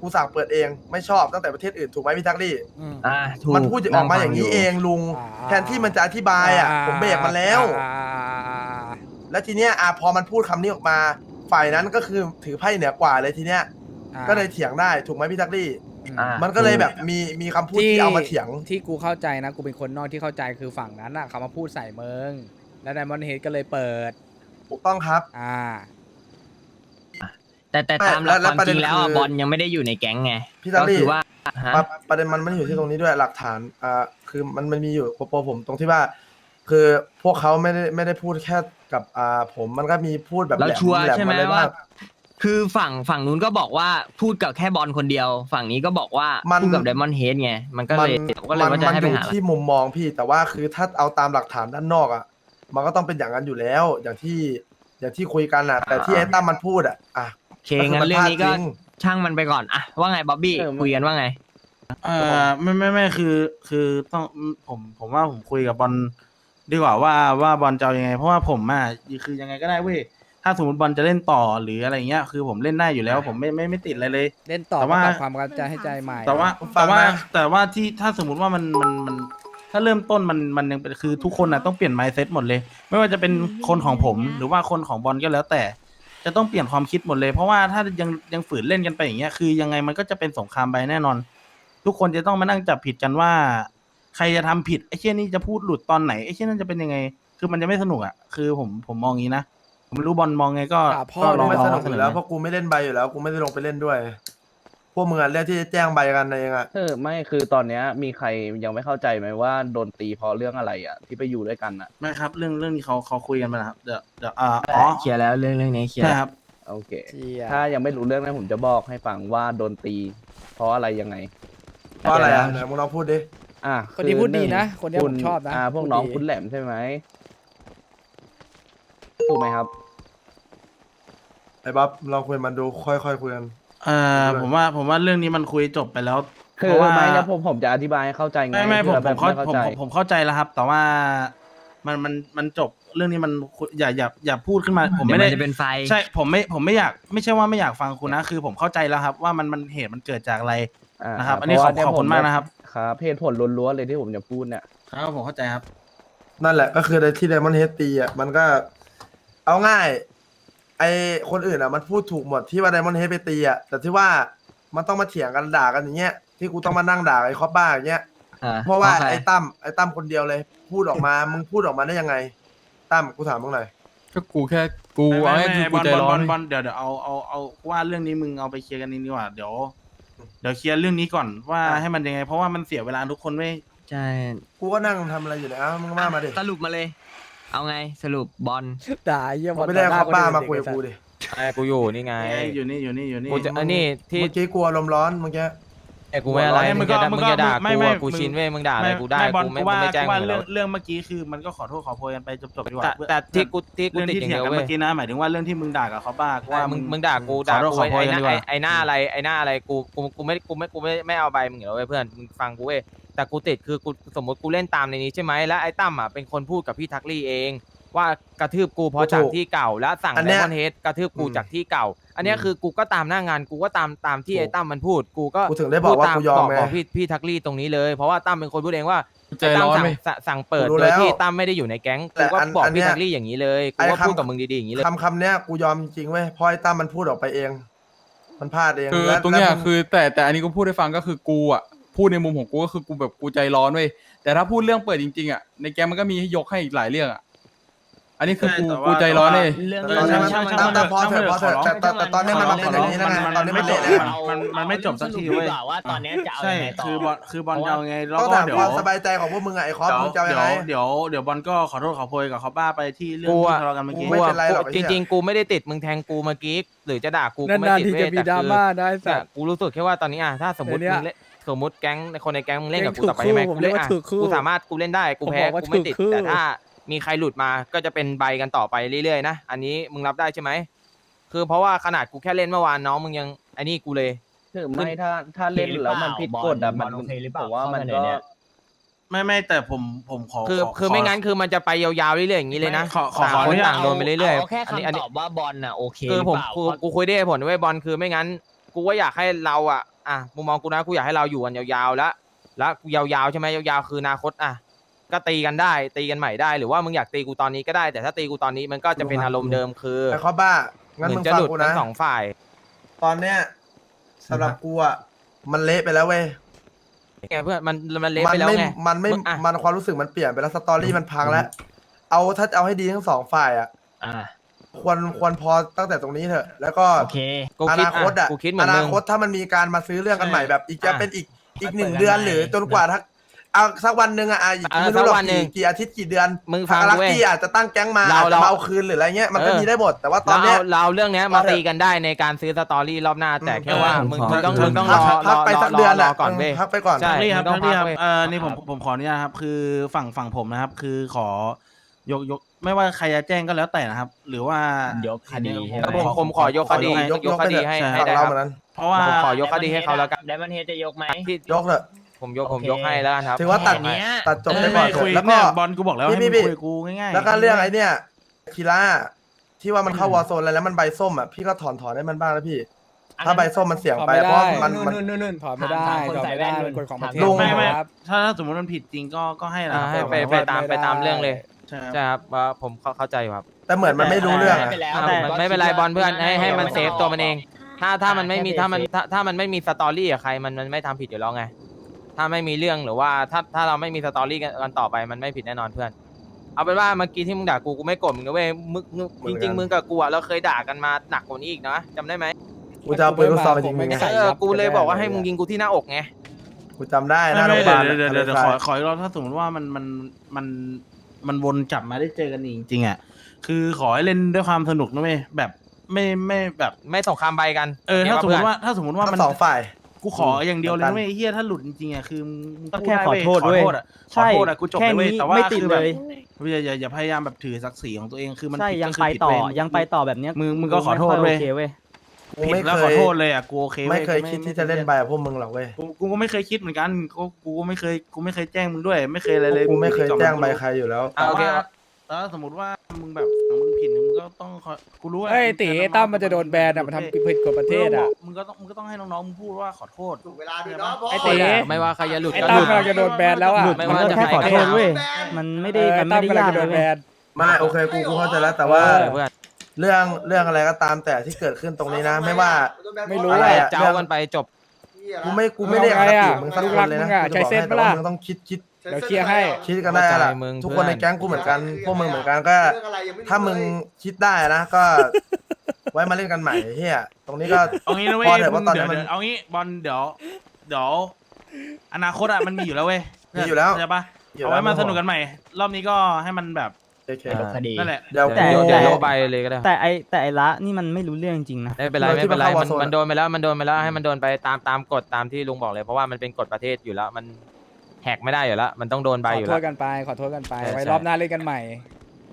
กูสั่งเปิดเองไม่ชอบตั้งแต่ประเทศอื่นถูกไหมพี่ทักลี่อืมอะถูกมันพูดออกมาอย่างนี้เองลุงอ่าแทนที่มันจะอธิบายอะ ผมเบรกมันแล้ว อ่าแล้วทีเนี้ยอะพอมันพูดคำนี้ออกมา ฝ่ายนั้นก็คือถือไพ่เหนือกว่าเลยทีเนี้ยอ่าก็เลยเถียงได้ถูกไหมพี่ทักลี่ อะมันก็เลยแบบมีมีคำพูดที่เอามาเถียง ที่กูเข้าใจนะ กูเป็นคนนอกที่เข้าใจคือฝั่งนั้นอะเขามาพูดใส่เมือง แล้วไดมอนด์เฮดก็เลยเปิด ถูกต้องครับ อ่า แต่แต่ตามหลักแล้วความประจเด็รินงแล้วอะคือบอลยังไม่ได้อยู่ในแก๊งไงพี่ตัลก็ลี่ คือว่าฮะปะประเด็นมันไม่ได้อยู่ที่ตรงนี้ด้วยหลักฐานอ่าคือมันมันมีอยู่โปรผมตรงที่ว่า คือพวกเขาไม่ได้ไม่ได้พูดแค่กับอ่าผมมันก็มีพูดแบบเราแหลมชัวร์แหลมใช่ไหมมาเลยว่า ว่า คือฝั่งฝั่งนู้นก็บอกว่าพูดกับแค่บอลคนเดียว ฝั่งนี้ก็บอกว่ามัน พูดกับไดมอนด์เฮดไงมันก็เลยก็เลยว่าจะมันให้อไปยู่หาที่มุมมองพี่แต่ว่าคือถ้าเอาตามหลักฐานด้านนอกอะ มันก็ต้องเป็นอย่างนั้นอยู่แล้ว อย่างที่อย่างที่คุยกันอะ แต่ที่ไอ้ตั้มมันพูดอะอะโอ เคงั้นเรื่องนี้ก็มัพลาดจริงช่างมันไปก่อนอะว่าไงบ๊อบบี้คุยกันว่าไง เอ่อไม่ไม่ไม่คือ คือต้องผมผมว่าผมคุยกับบอลดีกว่าว่าว่าบอลจะเอายังไง เพราะว่าผมอะคือยังไงก็ได้เว้ยถ้าสมมติบอลจะเล่นต่อหรืออะไรเงี้ยคือผมเล่นได้อยู่แล้ว ผมไม่ไม่ไม่ติดอะไรเลย เล่นต่อแต่ว่าปรับความเข้าใจให้ใจใหม่แต่ว่าฟัแต่งว่านะแต่ว่าที่ถ้าสมมติว่ามันมันมัน ถ้าเริ่มต้นมันมันยังเป็นคือทุกคนนะต้องเปลี่ยน mindset หมดเลย ไม่ว่าจะเป็นคนของผมหรือว่าคนของบอลก็แล้วแต่ จะต้องเปลี่ยนความคิดหมดเลย เพราะว่าถ้ายังยังฝืนเล่นกันไปอย่างเงี้ยคือยังไงมันก็จะเป็นสงครามไปแน่นอน ทุกคนจะต้องมานั่งจับผิดกันว่า ใครจะทำผิดไอ้เช่นนี้จะพูดหลุดตอนไหนไอ้เช่นนั้นจะเป็นยังไง คือมันจะไม่สนุกอะคือผมผมมองงี้นะผมไม่รู้บอลมองไงก็ด่าพ่อก็ลองไม่ลสองนุกเสอนอยู่แล้วนะเพราะกูไม่เล่นใบอยู่แล้วกูไม่ได้ลงไปเล่นด้วย พวกมึงอะเรื่องที่จะแจ้งใบกันเองอะเออไม่คือตอนเนี้ยมีใครยังไม่เข้าใจไหมว่าโดนตีเพราะเรื่องอะไรอะ ที่ไปอยู่ด้วยกันอะไม่ครับ เรื่องเรื่องนี้เขาเขาคุยกันมาแล้วครับเดี๋ยวเดี๋ยวอ่าอ๋อเคลียร์แล้วเรื่องเรื่องนี้เคลียร์ใช่แล้วครับ โอเคเชี่ยถ้ายังไม่รู้เรื่องนั้นผมจะบอกให้ฟังว่าโดนตี เพราะอะไรยังไง เพราะอะไรอะไหนมึงลองพูดดิอะคนนี้พูดดีนะอคนนี้คุผณมชอบนะอ่าพวกพูดน้องดีคุณแหลมใช่ไหมถูกไหมครับไอ้บ๊อบลองคุยกับมันดูค่อยๆคุยกัน เอ่อผมว่าผมว่าเรื่องนี้มันคุยจบไปแล้วคืเพอราะว่าไม่นะผมผมจะอธิบายให้เข้าใจไงไม่ไม่ผมผื่อผแบบมเข้าไเข้าผมใจผมผมเข้าใจแล้วครับ แต่ว่ามันมันมันจบเรื่องนี้มันคุยอย่าอย่าอย่าพูดขึ้นมา ผมเดี๋ยวไม่มัได้นจะเป็นไฟใช่ผมไม่ผมไม่อยากไม่ใช่ว่าไม่อยากฟังคุณนะ คือผมเข้าใจแล้วครับ ว่ามันมันเหตุมันเกิดจากอะไรานะครับ อันนี้ขอบเพราะว่าขอบคุณเนี่ยมากนะครับครับเหตุผลล้วนๆเลยที่ผมจะพูดเนี่ยครับผมเข้าใจครับ นั่นแหละก็คือในที่ไดมอนด์เฮดตีอะมันก็เอาง่าย ไอคนอื่นอะมันพูดถูกหมดที่ว่าไดมอนด์เฮดไปตีอะแต่ที่ว่ามันต้องมาเถียงกันด่ากันอย่างเงี้ยที่กูต้องมานั่งด่าไอ้คอปบ้าอย่างเงี้ยอ่เพราะว่าใคไอ้ตั้มไอ้ตั้มคนเดียวเลย พูดออกมามึงพูดออกมาได้ยังไงตั้มกูถามมึงหน่อยก็กูแค่กูไม่เอาไม่ให้คือไม่กูใจร้อนบอลบอลเดี๋ยวเดี๋ยวเอาเอาเอาว่าเรื่องนี้มึงเอาไปเคลียร์กันนี่ดีกว่าเดี๋ยวเดี๋ยวเคลียร์เรื่องนี้ก่อนว่าอะให้มันยังไง เพราะว่ามันเสียเวลาทุกคนไม่ใช่กูก็นั่งทำอะไรอยู่เนี่ยอ้าวมึงมามาดิสรุปมาเลย เอาไงสรุปบอลด่าไอ้เยี่ยมึงไม่ได้ต่อหน้คอปบ้าคนอื่นมาคุยเด็กับกูไอ้สัตว์ดิไอ้กูอยู่นี่ไง อยู่นี่อยู่นี่อยู่นี่กูจะอันนี้ที่เมื่อกี้กลัวลมณ์ร้อนเมื่อกี้ ไอ้กูไม่อะไรไม่มึมึงงก็จะมึมึงงก็จะด่าไม่กูไม่อะกูมึง ชินเว้ยมึงด่าอะไรกูได้บอลกูไม่กูว่าไม่แจ้งกูว่ามึงเรื่แล้องวเรื่องเมื่อกี้คือมันก็ขอโทษขอโพยกันไปจบๆดีกว่าแต่เพื่อแต่ที่กูที่กูเรื่องติดที่อย่างเถียงเดียวกันเว้เมื่ยอกี้นะหมายถึงว่าเรื่องที่มึงด่ากับเขาบ้ากูว่ามึงมึงด่ากูขอด่าโทษกูขอโพยไอ้กันหดีน้ากว่า ไอ้ไอ้หน้าอะไรไอ้หน้าอะไรกูกูกูไม่กูไม่กูไม่ไม่เอาใบมึงอยู่แล้วเว้ยเพื่อนมึงฟังกูเว้ยแต่กูติดคือกูสมมติกูเล่นตามในนี้ใช่ไหมแล้วไอ้ตั้มอะเป็นคนพูดกับพี่ทักลี่เอง ว่ากระทืบกูเพราะจากที่เก่าแล้วสั่งไอ้ยมอนเฮดกระทืบกูจากที่เก่า อันนี้คือกูก็ตามหน้างานกูก็ตามตามที่ไอ้ตั้มมันพูด กูก็ถึงได้บอกว่าพูตกูยอมบไงของพี่พี่ทักลี่ตรงนี้เลย เพราะว่าตั้มเป็นคนพูดเองว่าไอ้ตั้มสั่งสั่งเปิดโดยที่ตั้มไม่ได้อยู่ในแก๊งกูก็บอกพี่ทักลี่อย่างนี้เลยกูก็พูดกับมึงดีๆอย่างนี้เลย คำคำเนี้ยกูยอมจริงเว้ยเพราะไอ้ตั้มมันพูดออกไปเอง มันพลาดเองคือแล้วตรงเนี้ยคือแต่แต่อันนี้กูพูดให้ฟังก็คือกูอะพูดในมุมของกูก็คือกูแบบกูใจร้อนเว้ยแต่ถ้าพูดเรื่องเปิดจริงๆอะในแกมมันก็มีให้ยกให้อีกหลายเรื่องอะ อันนี้คือกูใกูใจร้อนเลย เรื่องนี้มันตอนตอนพอเะเถอแต่ตอนนี้มันมาข้อย่างนี้แล้วไงตอนนี้ไม่เตะแล้ว มันมันไม่จบสักทีเว้ยว่าตอนนี้ใช่คือบอลคือบอลจะเอาไงแล้วก็เดี๋ยวสบายใจของพวกมึงไอ้คอสมึงจะเอาไง เดี๋ยวเดี๋ยวบอลก็ขอโทษขอโพยกับเขาบ้าไปที่เรื่องที่ทะเลาะกันเมื่อกี้ไม่เป็นไรหรอกจริงๆ กูไม่ได้ติดมึงแทงกูเมื่อกี้หรือจะด่ากูกูไม่ติดเว้ยแต่คือกูรู้สึกแค่ว่าตอนนี้อะถ้าสมมติมึงเล่นสมมติแก๊งในคนในแก๊งมึงเล่นกับกูต่อไปใช่ไหมกูเล่นอะกูสามารถกูเล่นได้กูแพ้กูไม่ติดแต่ถ้า มีใครหลุดมาก็จะเป็นใบกันต่อไปเรื่อยๆนะอันนี้มึงรับได้ใช่ไหมคือเพราะว่าขนาดกูแค่เล่นเมื่อวานน้องมึงยังอันนี้กูเลย ถึงไม่ถ้าถ้าเล่นแล้วมันผิดกฎอะมันผมว่ามันก็ไม่ไม่แต่ผมผมขอคือคือไม่งั้นคือมันจะไปยาวๆเรื่อยๆอย่างนี้เลยนะขอขอคนต่างโดนไปเรื่อยๆแค่นี้ตอบว่าบอลน่ะโอเคคือผมกูคุยได้ผลด้วยบอลคือไม่งั้น กูว่าอยากให้เราอะอะมุมมองกูนะกูอยากให้เราอยู่กันยาวๆแล้วแล้วยาวๆใช่ไหมยาวๆคืออนาคตอะ ก็ตีกันได้ ตีกันใหม่ได้หรือว่ามึงอยากตีกูตอนนี้ก็ได้ แต่ถ้าตีกูตอนนี้มันก็จะเป็นอารมณ์เดิมคือแบบเขาบ้างั้นมึงจะหลุดกูนะทั้งสองฝ่าย ตอนเนี้ยสำหรับกูอะมันเละไปแล้วเว้ยไงเพื่อนมันมันเละไปแล้วไม่ไง มันไม่มันความรู้สึกมันเปลี่ยนไปแล้วสตอรี่มันพังแล้ว เอาถ้าเอาให้ดีทั้งสองฝ่ายอะควรควรพอตั้งแต่ตรงนี้เถอะ แล้วก็อนาคตอะอนนาคตถ้ามันมีการมาซื้อเรื่องกันใหม่แบบ อีกจะเป็นอีกอีกหนึ่งเดือนหรือจนกว่าถ้า เอาสักวันหนึ่งอะอ่อะไม่รู้หรอกว่งกี่อาทิตย์กี่เดือนมึงฟังอารักกี้อาจจะตั้งแก๊งมาเราเราเอาคืนหรืออะไรเงี้ยมันก็มีได้หมดแต่ว่าตอนเนี้ยเราเรื่องเนี้ยมาตีกันได้ในการซื้อสตอรี่รอบหน้าแต่แค่ว่ามึงมึงต้องมึงต้องรอรอไปสักเดือนรอะก่อนเว้ไปก่อน ใช่ นี่ครับต้องทั้เออนี่ผมผมขออนุญาตครับ คือฝั่งฝั่งผมนะครับ คือขอยกยกไม่ว่าใครจะแจ้งก็แล้วแต่นะครับ หรือว่ายกคดีใช่ผมผมขอยกคดียกคดีให้ให้ได้คเรารับ เหมือนนั้นเพราะว่า ผมขอยกคดีให้เขาแล้วกัน ไดมันเฮจะยกไหมยกเลย ผมยกผมยกให้แล้วครับ ถือว่าตัดเนี้ย ตัดจบไปก่อนแล้วก็บอลกูบอกแล้วให้มึงคุยกูง่ายๆแล้วก็เรื่องไอ้นี่ยคีร่าที่ว่ามันเข้าวอร์โซนแล้วแล้วมันใบส้มอะพี่ก็ถอนถอนได้มันบ้างนะพี่ ถ้าใบส้มมันเสี่ยงไปไม่เพราะได้มันมัน นู่นนู่นถอนไม่ได้ถามคนอนใส่ไม่แว่ได้นนของประลุง ไม่ไม่ถ้าสมมติมันผิดจริงก็ก็ให้นะให้ไปไปตามไปตามเรื่องเลยใช่ครับว่าผมเข้าเข้าใจครับแต่เหมือนมันไม่รู้เรื่องมันไม่เป็นไรบอลเพื่อนให้ให้มันเซฟตัวมันเอง ถ้าถ้ามันไม่มีถ้ามันถ้าถ้ามันไม่มีสตอรี่กับใครมันมันไม่ทำผิดอยู่แล้วไง ถ้าไม่มีเรื่องหรือว่าถ้าถ้าเราไม่มีสตอรี่กันต่อไปมันไม่ผิดแน่นอนเพื่อน เอาเป็นว่าเมื่อกี้ที่มึงด่ากูกูไม่โกรธมึงนะเว้ยมึงริงจริงมึงกับกูอะเราเคยด่ากันมาหนักกว่านี้อีกนะจำได้ไหมกูจะเอาปืนลูกซองไปยิงมึงไงใเออกูเลยบอกว่าให้มึงยิงกูที่หน้าอกไง กูจำได้หน้าโราบาลเดี๋ยวเดี๋ยวเดี๋ยวขอขออีกรอบถ้าสมมติว่ามันมันมันมันวนจับมาได้เจอกันอีกจริงอะคือขอให้เล่นด้วยความสนุกนะเว้ยแบบไม่ไม่แบบ ไม่สงครามใบกันเออถ้าสมมติว่าถ้าสมมติว่ามันสองฝ่าย กูขออย่างเดียวเลยไม่เฮียถ้าหลุดจริงอะคือมึงก็แค่ขอโทษด้วย อะขอโทษอะกูจบเลยแต่ว่าคือแบบอย่าอย่าพยายามแบบถือศักดิ์ศรีของตัวเองคือมันผิดยังไปต่อยังไปต่อแบบเนี้ยมึงมึงก็ขอโทษเลยผิดแล้วขอโทษเลยอะกูโอเคไม่เคยคิดที่จะเล่นใบพวกมึงหรอกเว้ยกูก็ไม่เคยคิดเหมือนกันกูกูก็ไม่เคยกูไม่เคยแจ้งมึงด้วย ไม่เคยอะไรเลยกูไม่เคยแจ้งใบใครอยู่แล้ว อ่โอเค แล้วสมมติว่ามึงแบบมึงผิดมึงก็ต้องกูรู้ว่าเฮ้ตีไตั้มมันจะโดนแบนอะมันทำผิดกฎประเทศอะมึงก็ต้องมึงก็ต้องให้น้องๆมึงพูดว่าขอโทษ ถูกเวลาด้ยเนาะบอไอ้ตีไม่ว่าใครจะหลุดไอ้ก็ตั้หมลุด กำลังจะโดนแบนแล้วอะหลุดไม่มันว่าก็จะแค่ขอโทษเว้ย มันไม่ได้มันไม่ตั้มได้งยากจะเลโดยนแบนไม่โอเคกูกูเข้าใจแล้วแต่ว่าเรื่องเรื่องอะไรก็ตามแต่ที่เกิดขึ้นตรงนี้นะ ไม่ว่าไม่รู้อะไรเจ้ากันไปจบ กูไม่กูไม่ได้อยากจะตีมึงตั้งใจเลยนะกูจเส้แต่ว่ามึงต้องคิดคิด เดี๋ยวเคลียร์ให้ คิดกันได้ละเข้มึงทุกคนในแก๊งกูเหมือนกัน พวกมึงเหมือนกันก็ถ้ามึงคิดได้นะก็ ไว้มาเล่นกันใหม่เฮียตรงนี้ก็ เอางี้นะเว้ยอลเดี๋ยวมึตอนเนี้มันเอางี้บอลเดี๋ยวเดี๋ยวอนาคตอะมันมีอยู่แล้วเว้ยมีอยู่แล้วใช่ปะเอาไว้มาสนุกกันใหม่ รอบนี้ก็ให้มันแบบโอเคอ่าคนั่นแหละ เดี๋ยวแต่เดี๋ยวลบไปเลยก็ได้แต่ไอแต่ไอละนี่มันไม่รู้เรื่องจริงนะ ไม่เป็นไรไม่เป็นไรมันโดนไปแล้วมันโดนไปแล้วให้มันโดนไปตามตามกฎตามที่ลุงบอกเลยเพราะว่ามันเป็นกฎประเทศอยู่แล้วมัน แหกไม่ได้อยู่แล้ว มันต้องโดนไปอยู่แล้วขอโทษกันไป ขอโทษกันไปไว้รอบหน้าเล่นกันใหม่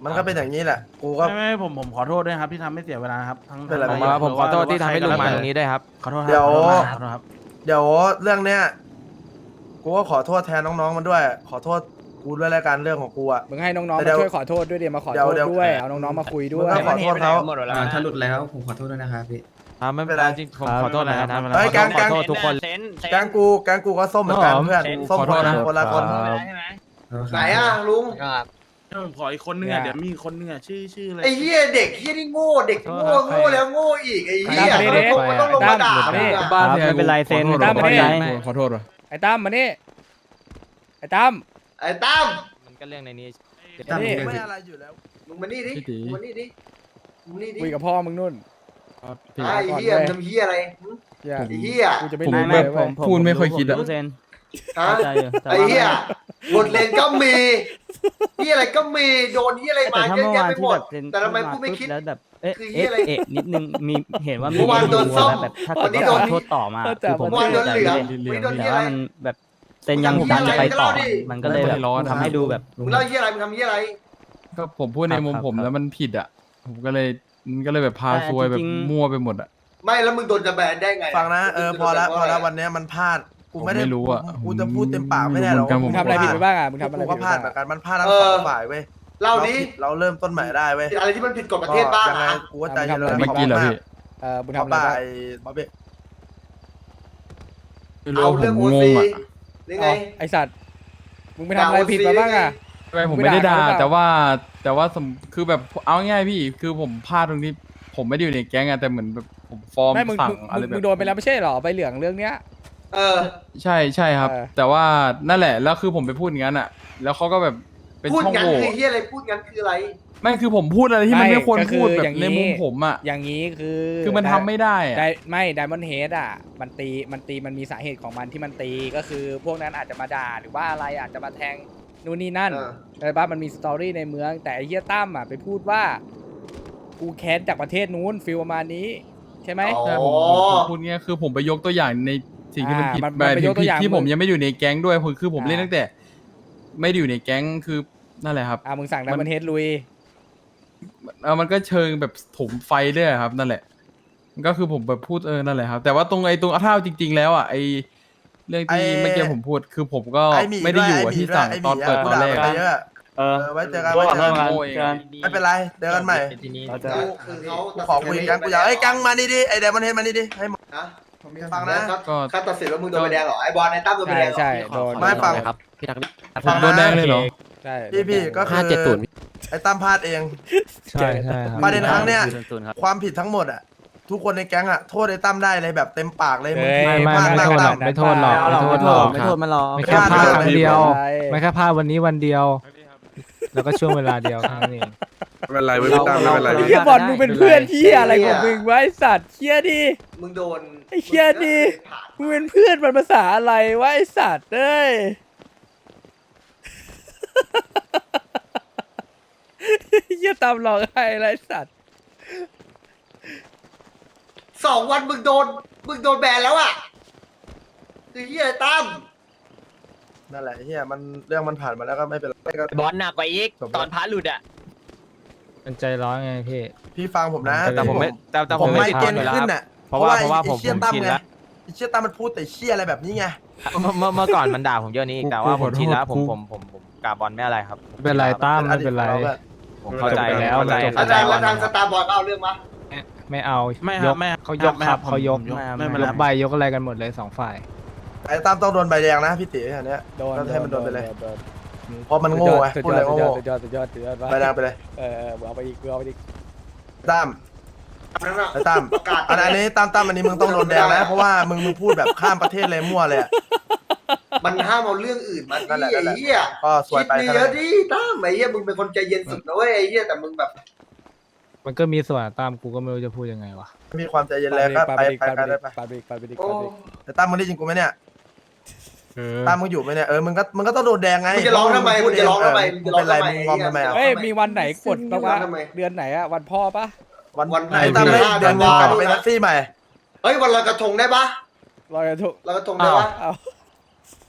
มันก็เป็นอย่างนี้แหละ กูก็ ไม่ไม่ผมผมขอโทษด้วยครับที่ทำให้เสียเวลาครับทั้งเป็นอะไรผมขอโทษที่ทำให้ลุงมาตรงนี้ได้ครับ ขอโทษครับเดี๋ยวเดี๋ยวเรื่องเนี้ย กูก็ขอโทษแทนน้องๆมันด้วย ขอโทษกูด้วยแล้วกันเรื่องของกูอะ มึงให้น้องๆเดี๋มายวช่วยขอโทษด้วยเดี๋ยวมาขอโทษด้วย เอาน้องๆมาคุยด้วย มึงขอ โทษเขาถ้าหลุดแล้วผมขอโทษด้วยนะครับพี่ ครับไม่เป็นไรจริงผมขอโทษนะครับทำอะไอ้ยกงขกอง โทษทุกคนเลแกงกูแกงกูก็ส้มเหมือนกันเพื่อนส้มขอโทคษนละคนละคนไหนอะลุงผมขออีกคนนึงอะเดี๋ยวมีคนนึงอะชื่อชื่ออะไรไอ้เหี้ยเด็กเหี้ยนี่โง่เด็กโง่โง่แล้วโง่อีกไอ้เหี้ยตั้ต้องลงมาด่าตั้มดิ อะ บ้าไม่เป็นไรเซ็นตั้มประเทศ ขอโทษอะไอ้ตั้มมานี่ไอ้ตั้ม ไอ้ตั้มมันก็เรื่องในนี้ไอ้ตั้ม ไม่อะไรอยู่แล้ว มึงมานี่ดิมึงมานี่ดิมึงมานี่ดิคุยกับพ่อมึงนู่น เลบยเว้ยพูดไม่ค่อยคิดอะฮะไอ้เหี้ยบทเลนก็มีเหี้ยอะไรก็มีโดนเหี้ยอะไรมาเยอะแยะไปหมดแต่ทำไมกูไม่คิดแล้วแบบเอ๊ะคือเหี้ยอะไรเอ๊ะนิดนึงมีเห็นว่ามีเมื่อวานโดนส้มแบบถ้าวัเกินดนี้โดนว่าขอโทษต่อมาคือผมเมื่อวานโดนเหลืองใจวันนี้โดนแต่เหี้ยอะไรว่ามันแบบเซ็นยังดันจะไปต่อมึงทำเหี้ยอะไรมันก็เลยแบบไม่ร้อนนะทำให้ดูแบบมึงเล่าเหี้ยอะไรมึงทำเหี้ยอะไรก็ผมพูดในมุมครับผมครับแล้วมันผิดอะผมก็เลย มันก็เลยแบบพาแต่ซวยแบบจริงๆ มั่วไปหมดอะ ไม่แล้วมึงโดนจะแบนได้ไงฟังนะเออพอละพอละวัวันนเนี้ยมันพลาดกูไม่ได้ผมไม่รู้อะกูจะพูดเต็มปากไม่ได้หรอกผมมึงทำอะไรผิดไปบ้างอะมึงทำอะไรกูผิก็ดพไปลาบ้าดงเหมือนกันมันพลาดทั้งเอสอองฝ่ายเว้ยเล่าดิผิดเราเริ่มต้นใหม่ได้เว้ยอะไรที่มันผิดกฎประเทศบ้างยังไงนะกูก็ใจเย็นเลยเมื่อกี้เหรอพี่เออมึงเพทำราะอะไรป่าบ้างไอ้บ๊อบเบ้ไม่รู้เอาว่าผเรื่องมโองงซีอะยังไงไอสัตว์ มึงไปทำอะไรผิดมาบ้างอะ ไม่ผมไม่ได้ด่าไม่ด่าเขาหรือเปล่าแต่ว่าแต่ว่าสมคือแบบเอาง่ายๆพี่คือผมพลาดตรงที่ผมไม่ได้อยู่ในแก๊งอะแต่เหมือนแบบผมฟอร์มไม่มึงสั่งมึงอะไรมึงแบมึบงโดนไปแล้วไม่ใช่เหรอไปเหลืองเรื่องเนี้ย เออ ใช่ใช่ครับ เออ แต่ว่านั่นแหละแล้วคือผมไปพูดอย่างนั้นอะแล้วเขาก็แบบเป็นพูดช่องงั้นโหว่คือเหี้ยอะไรพูดงั้นคืออะไร ไม่คือผมพูดอะไรที่มันไม่ควรก็พูดแบอย่าบงในมุมผมอะอย่างนี้คือคือมันทำไม่ได้อะ ไดไม่ไดมอนเฮดอะมันตีมันตีมันมีสาเหตุของมันที่มันตีก็คือ พวกนั้นอาจจะมาด่าหรือว่าอะไรอาจจะมาแทง นู่นนี่นั่นเออแต่บ้ามันมีสตอรี่ในเมืองแต่ไอ้เฮียตั้มอะไปพูดว่า กูแค้นจากประเทศนู้นฟิลประมาณนี้ ใช่ไหม อ๋อใช่ผมผมผมพูดเงี้ยคือผมไปยกตัวอย่างในสิ่งที่มันอ่าผิดมันหมายมันไปถึยงกตัวผิดอย่างที่ผมมึงยังไม่ได้อยู่ในแก๊งด้วยคือคือผมอ่า เล่นตั้งแต่ ไม่ได้อยู่ในแก๊งคือนั่นแหละครับ อะมึงสั่งไดมันมอนเฮดลุย เออมันก็เชิงแบบถมไฟด้วยครับ นั่นแหละ ก็คือผมแบบพูดเออนั่นแหละครับ แต่ว่าตรงไอ้ตรงถ้าเอาจริง ๆ แล้วอะไอ้ เรื่องที่ไอ้ เมื่อกี้ผมพูดคือผมก็ไอ้หมีไม่ได้อยู่วอะไหที่สั่งไหตอนเปิดะตอนแรกกูด่าไปเยอะ เออเออไว้เจอกันไว้เจอกันโง่เองไม่เป็นไรเจอกันใหม่ทีนี้คือคือเขากูขอคุยกันกูอยากไอ้ยกังมานี่ดิไอ้เดมอนเฮดมานี่ดิให้หมด นะฟังนะแล้วก็เขาตัดสินว่ามึงโดนใบแดงเหรอไอ้บอลไอ้ตั้มโดนใบใช่แดงเหรอ ใช่โดนไม่ฟัง ครับพี่ทักลี่ฟังโดนแดงเลยเหรอ ใช่พี่พี่ก็คือไอ้ตั้มพลาดเอง ใช่ใช่ครับ ประเด็นครั้งเนี้ยศูนย์ครับความผิดทั้งหมดอะ ทุกคนในแก๊งอะโทษไอ้ตั้มได้เลยแบบเต็มปากเลยมึงเฮ้ยพลาดมากตั้มไม่โทษหรอกไม่โทษหรอกไม่โทษมันหรอกไม่แค่พลาดครั้งเดียว ไม่แค่พลาดวันนี้วันเดียว แล้วก็ช่วงเวลาเดียวแค่นั้นเองไม่เป็นไรไม่เป็นไรไม่เป็นไรไอ้บอลมึงเป็นเพื่อนที่อะไรของมึงวะไอสัตว์เชี่ยดิมึงโดนไอ้เหี้ยดิมึงเป็นเพื่อนมันภาษาอะไรวะไอสัตว์เอ้ยเหี้ยตามหลอกให้อะไรไอ้สัตว์ สองวันมึงโดน มึงโดนแบนแล้วอะคือเหี้ยไอ้ตั้มนั่นแหละเฮียมันเรื่องมันผ่านมาแล้วก็ไม่เป็นไรก็ บอลหนักกว่าอีกจบแล้วตอนพาหลุดอะ มันใจร้อนไงพี่ พี่ฟังผมนะแต่ผมไม่แต่แต่ผผมมไม่ไม่เกติณดฑ์อยู่แล้วขึ้คนรับ น่ะเพราะว่าเพราะว่าไอ้ผมเชี่ยผมตั้มชินไงแล้ว ไอ้เชี่ยตั้มมันพูดแต่เชี่ยอะไรแบบนี้ไง เมื่อเมื่อเมื่อก่อนมันด่าผมเยอะนี้อีกแต่ว่ากูผขมอโทษชินแล้วผมกูผมผมผมกาบอลไม่อะไรครับ ไม่เป็นไรตั้มไม่เป็นไร ผมเข้าใจจบไปแล้วเข้าใจมันจบเข้าอาใจจารย์ว่าแล้วทางสตาร์บอลเอาเรื่องมา ไม่เอาไม่ครับยกไม่ครับเขายกไม่คครัรับบเขายกผมยกไม่ไม่ไม่เป็นไรรับใบยกอะไรกันหมดเลยสองฝ่าย ไอ้ตั้มต้องโดนใบแดงนะพี่ตีอันเนี้ย โดนก็ให้มันโดนไปเลย โดนเพราะมันโง่ไงสุดพูดยอะไรอดโง่สุดยอดสุดยอดสุดยอดสุดยอดใบแดงไปเลยเออเออเอาไปอีกเอาไปอีกตั้มนั่นน่ะไอ้ตั้มประกาศอันอันนี้ตั้มตั้มอันนี้มึงต้องโดนแดงนะเพราะว่ามึงมึงพูดแบบข้ามประเทศเลยมั่วเลยอะ มันห้ามเอาเรื่องอื่นมานั่นแหละที่นั่นแหละไอ้เหี้ยก็สวยคิดไปดีแค่เยนั้อะนดิตั้มไอ้เหี้ยมึงเป็นคนใจเย็นสุดนะเว้ยไอ้เหี้ยแต่มึงแบบ มันก็มีส่วนตามกูก็ไม่รู้จะพูดยังไงวะมีความใจเย็นแล้วก็ไปไปกันได้ไปปาไปอีกปาไปอีกโอ้ปาไปอีกแต่ตั้มมึงได้ยินกูไหมเนี่ยเออตั้มมึงอยู่ไหมเนี่ยเออมึงก็มึงก็ต้องโดนแดงไงมึงจะร้องทำไมมึงจะร้องทำไมมึงจะร้องเป็นไรทำไมมึงงอมทำไมอะเฮ้ยมีวันไหนกดบ้างวะทำไมเดือนไหนอะวันพ่อปะวันวันไหนไอ้ตั้มไม่วันไหนเดือนหนึงกลับมาเป็นแท็กซี่ใหม่เฮ้ยวันลอยกระทงได้ปะลอยกระทงลอยกระทงได้ปะเอา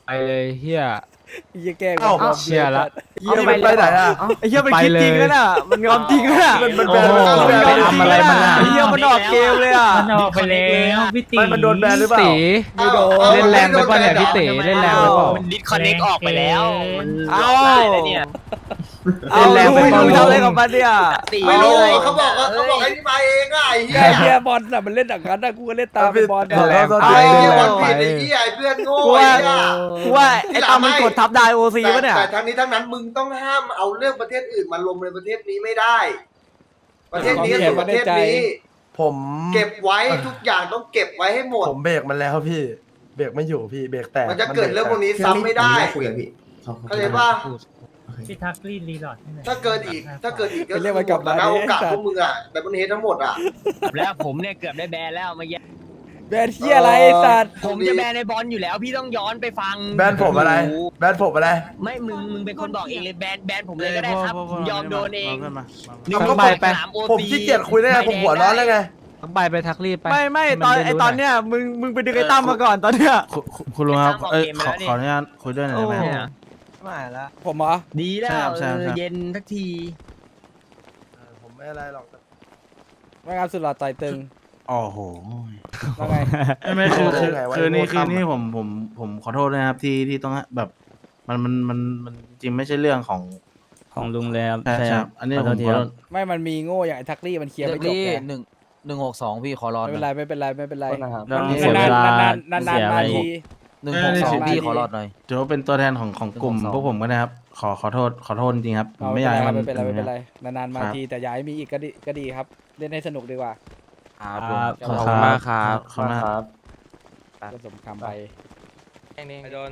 ไปเลยเฮีย ไอ้เหี้ยแกล้งเอ้าบอกเชี่ยละ เหี้ยมันไปไหนอะ ไอ้เหี้ยมันคิดจริงแล้วน่ะ มันยอมจริงแล้วน่ะมันมันโอ้แบนโหมันไปแบนทำอะไรมันอะ ไอ้เหี้ยมันออกเกมเลยอะ มันออกไปแล้วพี่ตีไม่มันโดนแบนหรือเปล่า ตีอ้าวเล่นแรงไปป่ะเนี่ยพี่ตีเล่นแรงไปเปล่า มันดิสคอนเน็กออกไปแล้ว มันเอ้า ได้แล้วเนี่ยเอาเล่นแรงไปรู้เปล่ารู้ทำอะไรกับมันเนี่ยตีไม่รู้เลยเขาบอกว่าเขาบอกไอ้นี่มาเองอะไอ้เหี้แกยเฮียบอลน่ะมันเล่นอย่างนั้นนะกูก็เล่นตามไปบอลเออน่ะเออไอ้เหี้ยเออวันผิดไอ้เหี้ยไอ้เพื่อนโง่กูไอ้ว่าเหี้ย กูว่าไอ้ตามมันกดทับได้โอซีแต่ปะเนี่ย แต่ทั้งนี้ทั้งนั้นมึงต้องห้ามเอาเรื่องประเทศอื่นมาลงในประเทศนี้ไม่ได้ ประเทศนี้คือประเทศนี้ ผมเก็บไว้ทุกอย่างต้องเก็บไว้ให้หมด ผมเบรกมันแล้วพี่ เบรกไม่อยู่พี่เบรกแตกมันจะเกิดเรื่องพวกนี้ซ้ำไม่ได้ คุยกับพี่ขขอบคุณเข้าใจป่ะ พี่ทักรีดรีหลอดให้หน่อยถ้าเกินอีก ถ้าเกินอีกก็ไปเรียกมันกลับมาหดดิโอกาสไอ้สัตว์พวกมึงอะแต่มันเฮดทั้งหมดอะ แล้วผมเนี่ยเกือบได้แบนแล้วเมื่อกี้แบนเฮียอะไรไอ้สัตว์ผมจะแบนในบอลอยู่แล้ว พี่ต้องย้อนไปฟังแบนผมอะไร แบนผมอะไร ไม่มึงมึงเป็นคนบอกเองเลยแบนแบนผมเลยก็ได้ครับผมยอมโดนเองาพื่มาหนึ่งเอาก็ไปไปไปสนามโอผมซีขี้เกียจคุยได้ไงผมหัวร้อนแล้วไงต้องใบไปทักรีดไปไม่ไม่ตอนไอตอนเนี้ยมึงมึงไปดึงไอ้ตั้มมาก่อนตอนเนี้ย คุณคุณคุณลุงครับเอ้ยขอขออนุญาตคุยด้วยหน่อยได้ไหมเนี่ย ไม่ละผมเหรอดีแล้วใช่ครับใช่ครับเออเย็นสักทีผมไม่อะไรหรอกว่างานสุดหล่อต่อยตึงโอ้โห ว่าไง ไม่ไม่คือคือไงวะคือนี่ไอ้โง่คือตั้มนี่อะผมผมผมขอโทษนะครับที่ที่ต้องแบบ มันมันมันมันจริงไม่ใช่เรื่องของของลุงเลยครับใช่ใช่ครับอันนี้ผมขอโทษไม่มันมีโง่อย่างไอ้ทักลี่มันเคลียร์ไม่จบไงหนึ่งหนึ่งหกสองพี่ขอรอไม่เป็นไรไม่เป็นไรไม่เป็นไรแล้วมันนี่เสียเวลานานๆนานๆนานๆมาที หนึ่งหกสองพี่ขอรอดหน่อย ถือว่าเป็นตัวแทนของของกลุ่มหนึ่งสองพวกผมก็นะครับ ขอขอโทษขอโทษจริงๆครับผมไม่ไม่อยากให้มันเป็นไรไม่เป็นไรอย่ไม่เป็นไรนานๆมาครับทีแต่อย่าให้มีอีกก็ดีก็ดีครับ เล่นให้สนุกดีกว่าครับขอบขคุอบณคุณมามากกครับขอบคุณมากก็สมคำไปโดน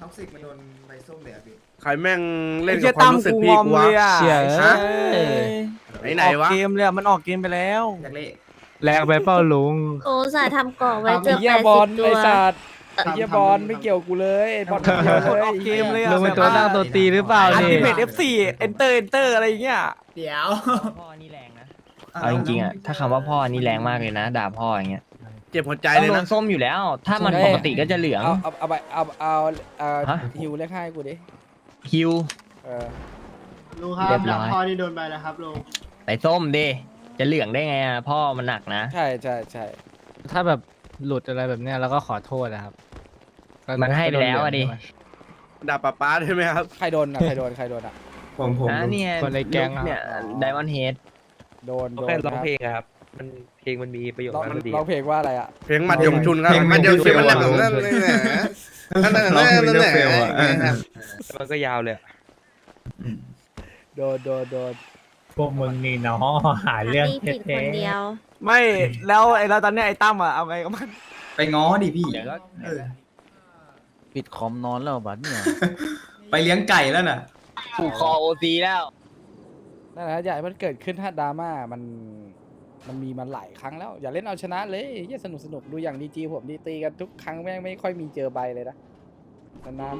ท็อกซิกมันโดนใบส้มเลยอะพี่ใครแม่งเล่นไอ้กัเหี้บยควาตั้มมรู้สึกกูพี่งอมกูเลวะยอะเชี่ยฮะเอ้ยไหนไหนวะออกเกมเลยอะมันออกเกมไปแล้วอยากเล่แรงไปเป้าลุงโอ้สายทำกล่องไว้ไอ้เจอเหี้แปยดบอสิลบตัไอ้วสัตว์ ไอ้เหี้ยบอลไม่เกี่ยวกูเลยไอ้บอลไม่เกี่ยวคนเลออกเกมเลยลุงเป็นตัวตั้งตัวตีหรือเปล่าอันนี่ติเมต F4 enter enter อะไรอย่างเงี้ยเดี๋ยวพ่อนี่แรงนะเอาจริงๆอะถ้าคำว่าพ่อนี่แรงมากเลยนะ ด่าพ่ออย่างเงี้ยเจ็บหัวใจต้องเลยโดนะนส้มอยู่แล้ว ถ้ามันปกติก็จะเหลืองเอาเอาเอาไปเอาเอาเอาฮะฮิวเลขให้กูดิคิวเออลุงครับเรียบร้อยพ่อนี่โดนใบแล้วครับลุงไปส้มดิจะเหลืองได้ไงอะพ่อมันหนักนะ ใช่ใช่ใช่ถ้าแบบ หลุดอะไรแบบเนี้ยเราก็ขอโทษนะครับก็มันให้ไปแล้วอะดิ ด่าป้าป้าได้ไหมครับ ใครโดนอะใครโดนใครโดนอะผมผมอะเนี่ยคนในแก๊งอะ เนี่ยไดมอนเฮดโดนโดนแค่ร้องครับเพลงอะครับ มันเพลงมันมีประโยชน์ร้องมันดีร้องเพลงว่าอะไรอะเพลงหมัดยงชุนครับหมัดยงชุนมันแบบนั้นเลยแหละนั่นนั่นนั่นนั่นแหละมันก็ยาวเลยโดนโดนโดนพวกมึงนี่เนาะหาเรื่องมีผิดคนเดียว ไม่แล้วไอ้เราตอนเนี้ยไอ้ตั้มอะเอาไงก็มันไปง้อดิพี่ เดี๋ยวก็ปิดคอมนอนแล้วบัดเนี่ยไปเลี้ยงไก่แล้วน่ะ ผูกคอโอซีแล้ว นั่นแหละอย่าให้มันเกิดขึ้นถ้าดราม่ามันมันมีมาหลายครั้งแล้ว อย่าเล่นเอาชนะเลยเฮียสนุกสนุกดูอย่างดีจีผมดีตีกันทุกครั้งแม่งไม่ค่อยมีเจอใบเลยนะนาน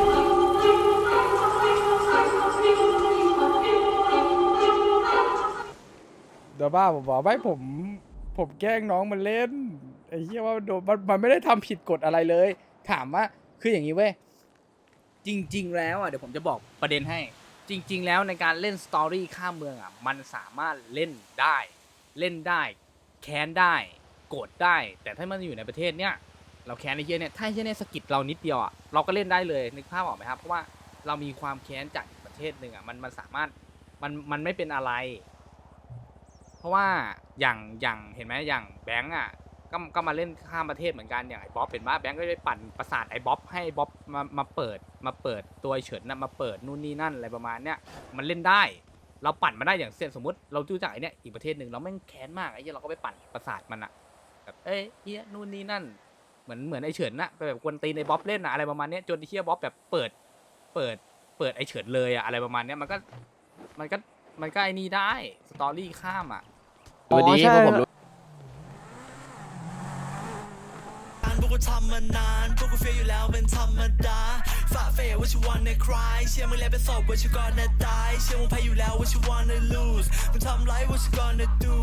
ๆ เดี๋ยวบ้าผมบอกไม่ผม ผมแกล้งน้องมันเล่นไอ้เหี้ยว่าโดนมันมันไม่ได้ทำผิดกฎอะไรเลย ถามว่าคืออย่างนี้เว้ยจริง ๆ แล้วอะเดี๋ยวผมจะบอกประเด็นให้ จริง ๆ แล้วในการเล่นสตอรี่ข้ามเมืองอะมันสามารถเล่นได้ เล่นได้ แค้นได้โกรธได้ แต่ถ้ามันอยู่ในประเทศเนี้ยเราแค้นไอ้เหี้ยเนี่ยถ้าไอ้เหี้ยเนี่ยสะกิดเรานิดเดียวอะเราก็เล่นได้เลยนึกภาพออกไหมครับเพราะว่าเรามีความแค้นจากอีกประเทศหนึ่งอะมันมันสามารถมันมันไม่เป็นอะไร เพราะว่าอย่างอย่างเห็นไหมอย่างแบงก์อะก็ก็มาเล่นข้ามประเทศเหมือนกันอย่างไอ้บ๊อบเห็นว่าแบงก์ก็ไปปั่นประสาทไอ้บ๊อบให้บ๊อบมามาเปิดมาเปิดตัวเฉินนะมาเปิดนู่นนี่นั่นอะไรประมาณเนี้ยมันเล่นได้ เราปั่นมาได้อย่างเช่นสมมติ เราดูจากไอ้เนี้ยอีกประเทศหนึ่งเราแม่งแค้นมากไอ้เหี้ยเราก็ไปปั่นประสาทมันอะแบบเอ้ยเฮียนู่นนี่นั่น เหมือนเหมือนไอ้เฉินนะไปแบบกวนตีนไอ้บ๊อบเล่นอะอะไรประมาณเนี้ยจนไอ้เฮียบ๊อบแบบเปิดเปิดเปิดไอ้เฉินเลยอะอะไรประมาณเนี้ยมันก็มันก็มันก็ไอ้นี่ได้สตอรี่ข้ามอะ อ๋อใช่พวกกูทำมานานพวกกูเฟียอยู่แล้วเป็นธรรมดาฝ่าเฟยว่าชิวันในคลายเชื่อมึงแล้วเป็นศพว่าชิวันในตายเชื่อมึงแพ้อยู่แล้วว่าชิวันใน lose มึงทำไรว่าชิวันใน do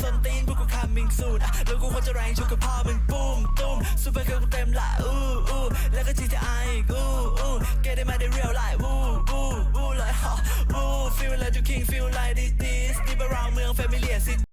ส้นตีนพวกกู coming soon อะแล้วกูควรจะแรงชุกกับพ่อมึงปุ้มตุ้มซูเปอร์เกิร์ลกูเต็มละอู้อู้แล้วก็ GTI อีกอู้อู้ get it มาได้ real life วู้วู้วู้เลยฮะวู้ feel like you king feel like this this deep around เมือง familiar city